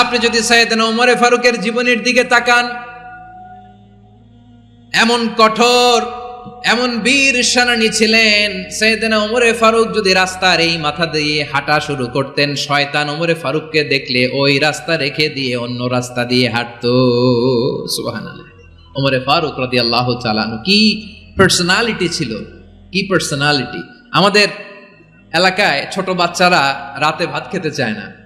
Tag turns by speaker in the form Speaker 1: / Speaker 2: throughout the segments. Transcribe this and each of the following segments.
Speaker 1: আপনি যদি সাইয়েদনা উমরে ফারুকের জীবনের দিকে তাকান, এমন কঠোর, এমন বীর সেনানী ছিলেন সৈয়দনা ওমরে ফারুক যদি রাস্তার এই মাথা দিয়ে হাঁটা শুরু করতেন, শয়তান ওমরে ফারুককে দেখলে ওই রাস্তা রেখে দিয়ে অন্য রাস্তা দিয়ে হাঁটতো। সুবহানাল্লাহ। ওমরে ফারুক রাদিয়াল্লাহু চালানু কি পার্সোনালিটি ছিল? কি পার্সোনালিটি আমাদের এলাকায় ছোট বাচ্চারা রাতে ভাত খেতে চায় না।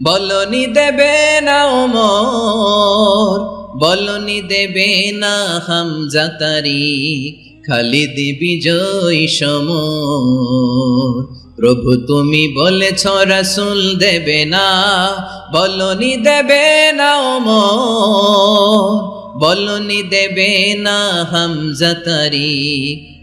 Speaker 1: বলনি দেবে না ওমর, বলনি দেবে না হাম হামজা তারি খালিদ বিজয় সমর। প্রভু তুমি বলেছ, রাসূল দেবে না, বলনি দেবে না ওমর, বলনি দেবে না হামজা তারি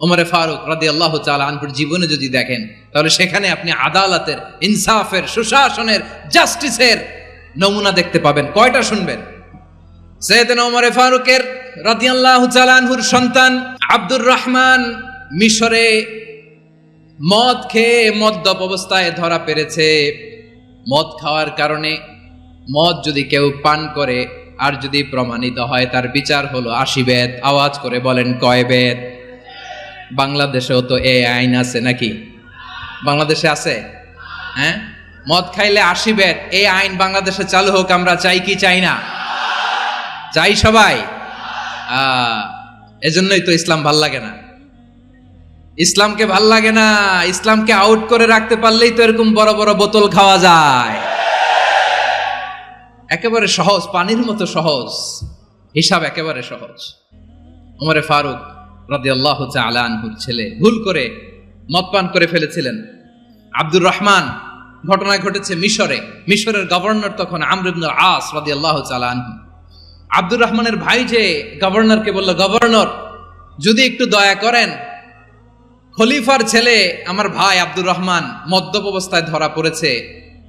Speaker 1: ওমরে ফারুক রাদি আল্লাহ আনপুর জীবনে যদি দেখেন, তাহলে সেখানে আপনি আদালতের, ইনসাফের, সুশাসনের, জাস্টিসের নমুনা দেখতে পাবেন। কয়টা শুনবেন? সৈয়দনা ওমরে ফারুকের রাদিয়াল্লাহু তাআলা আনহুর সন্তান আব্দুর রহমান মিশরে মদ খেয়ে মদ্যপ অবস্থায় ধরা পেরেছে। মদ খাওয়ার কারণে মদ যদি কেউ পান করে, আর যদি প্রমাণিত হয়, তার বিচার হলো আশি বেদ। আওয়াজ করে বলেন, কয় বেদ? বাংলাদেশেও তো এই আইন আছে নাকি? বাংলাদেশে আছে? হ্যাঁ? মদ খাইলে আশি বেদ এই আইন বাংলাদেশে চালু হোক, আমরা চাই কি, চাই না। চাই সবাই। এজন্যই তো ইসলাম ভালো লাগে না। ইসলামকে ভালো লাগে না, ইসলামকে আউট করে রাখতে পারলেই তো এরকম বড় বড় বোতল খাওয়া যায়। একেবারে সহজ, পানির মতো সহজ। হিসাব একেবারে সহজ। ওমরে ফারুক রাদি আল্লাহ আনহুর ছেলে। ভুল করে মদ পান করে ফেলেছিলেন। আব্দুর রহমান, ঘটনা ঘটেছে মিশরে। মিশরের গভর্নর তখন আমরিবনুল আস রাদি আল্লাহ আনহু। আব্দুর রহমানের ভাই যে গভর্নরকে বলল, গভর্নর, যদি একটু দয়া করেন, খলিফার ছেলে আমার ভাই আব্দুর রহমান মদ্যপ অবস্থায় ধরা পড়েছে।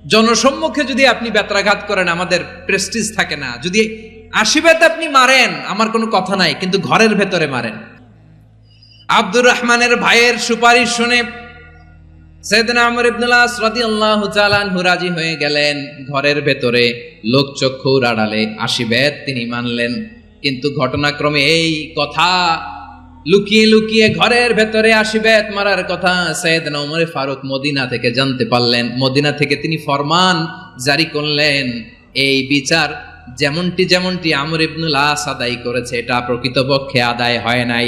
Speaker 1: জনসম্মুখে যদি আপনি ব্যত্রাঘাত করেন, আমাদের প্রেস্টিজ থাকে না। যদি আশীর্বাদ আপনি মারেন, আমার কোনো কথা নাই, কিন্তু ঘরের ভেতরে মারেন। আব্দুর রহমানের ভাইয়ের সুপারিশ শুনে সৈয়দনা আমর ইবনুল্লাহ রাদিয়াল্লাহু তাআলা আনহু রাজি হয়ে গেলেন। ঘরের ভেতরে লোকচক্ষুর আড়ালে আশীর্বাদ তিনি মানলেন। কিন্তু ঘটনাক্রমে এই কথা লুকিয়ে লুকিয়ে ঘরের ভেতরে আশীর্বাদ মারার কথা সৈয়দনা ওমর ফারুক মদিনা থেকে জানতে পারলেন। মদিনা থেকে তিনি ফরমান জারি করলেন। এই বিচার যেমনটি যেমনটি আমর ইবনুল আস আদায় করেছে, এটা প্রকৃতপক্ষে আদায় হয় নাই।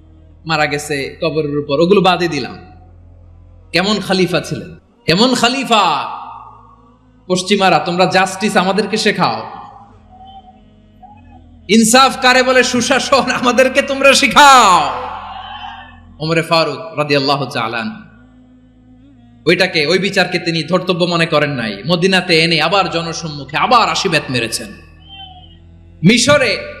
Speaker 1: মারা গেছে কবরের উপর, ওগুলো বাদে দিলাম। কেমন খালিফা ছিলেন? কেমন খালিফা? পশ্চিমারা, তোমরা জাস্টিস আমাদেরকে শেখাও। ইনসাফ কারে বলে? সুশাসন আমাদেরকে তোমরা শিখাও। ওমরে ফারুক রাদি আল্লাহ চালান ওইটাকে, ওই বিচারকে তিনি ধর্তব্য মনে করেন নাই। মদিনাতে এনে আবার জনসম্মুখে আবার আশীর্বাদ মেরেছেন। মিশরে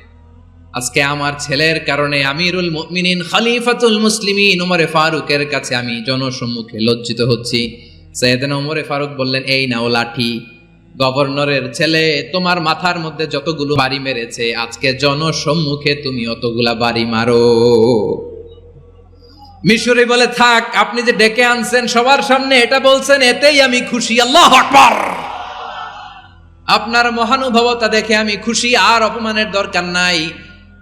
Speaker 1: আজকে আমার ছেলের কারণে আমিরুল মুমিনিন, খলিফাতুল মুসলিমিন উমরে ফারুকের কাছে আমি জনসম্মুখে লজ্জিত হচ্ছি। সৈয়দনা উমরে ফারুক বললেন, এই নাও লাঠি। গভর্নরের ছেলে, তোমার মাথার মধ্যে যতগুলো বাড়ি মেরেছে, আজকে জনসম্মুখে তুমি অতগুলা বাড়ি মারো। মিশরি বলে, থাক, আপনি যে ডেকে আনছেন সবার সামনে এটা বলছেন, এতেই আমি খুশি। আল্লাহ আকবার! আপনার মহানুভবতা দেখে আমি খুশি, আর অপমানের দরকার নাই।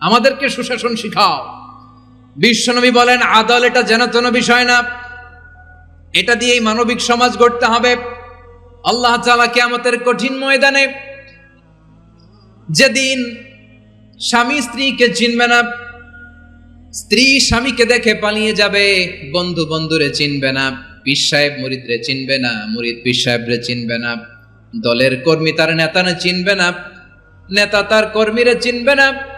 Speaker 1: আমাদেরকে সুশাসন শিখাও। বিশ্বনবী বলেন, আদল এটা যেন তেন বিষয় না। এটা দিয়েই মানবিক সমাজ গড়তে হবে। আল্লাহ তাআলা কিয়ামতের কঠিন ময়দানে যেদিন স্বামী স্ত্রীকে চিনবে না, স্ত্রী স্বামীকে দেখে পালিয়ে যাবে, বন্ধু বন্ধুরে চিনবে না, পীর সাহেব মুরিদরে চিনবে না, মুরিদ পীর সাহেবরে চিনবে না, দলের কর্মী তার নেতানে চিনবে না, নেতা তার কর্মীরে চিনবে না।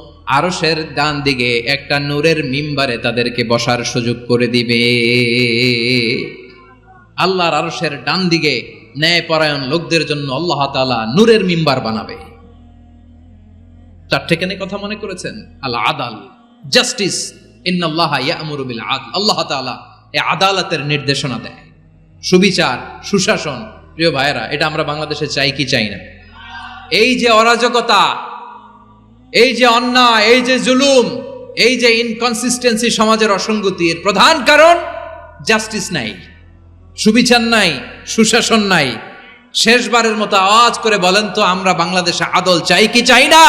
Speaker 1: আরশের ডান দিকে একটা নূরের মিম্বারে তাদেরকে বসার সুযোগ করে দিবে। আল্লাহর আরসের ডান দিকে ন্যায় পরায়ণ লোকদের জন্য আল্লাহ তাআলা নূরের মিম্বার বানাবে। তার কেন কথা মনে করেছেন? আল্লাহ আদাল, জাস্টিস, ইন্নাল্লাহ ইয়ামুরু বিল আদল। আল্লাহ তাআলা এই আদালতের নির্দেশনা দেয়। সুবিচার, সুশাসন, প্রিয় ভাইরা এটা আমরা বাংলাদেশে চাই কি চাই না? এই যে অরাজকতা এই যে অন্যায়, এই যে জুলুম, এই যে ইনকনসিস্টেন্সি সমাজের অসঙ্গতির প্রধান কারণ জাস্টিস নাই, সুবিচার নাই, সুশাসন নাই। শেষবারের মতো আওয়াজ করে বলেন তো, আমরা বাংলাদেশে আদল চাই কি চাই না?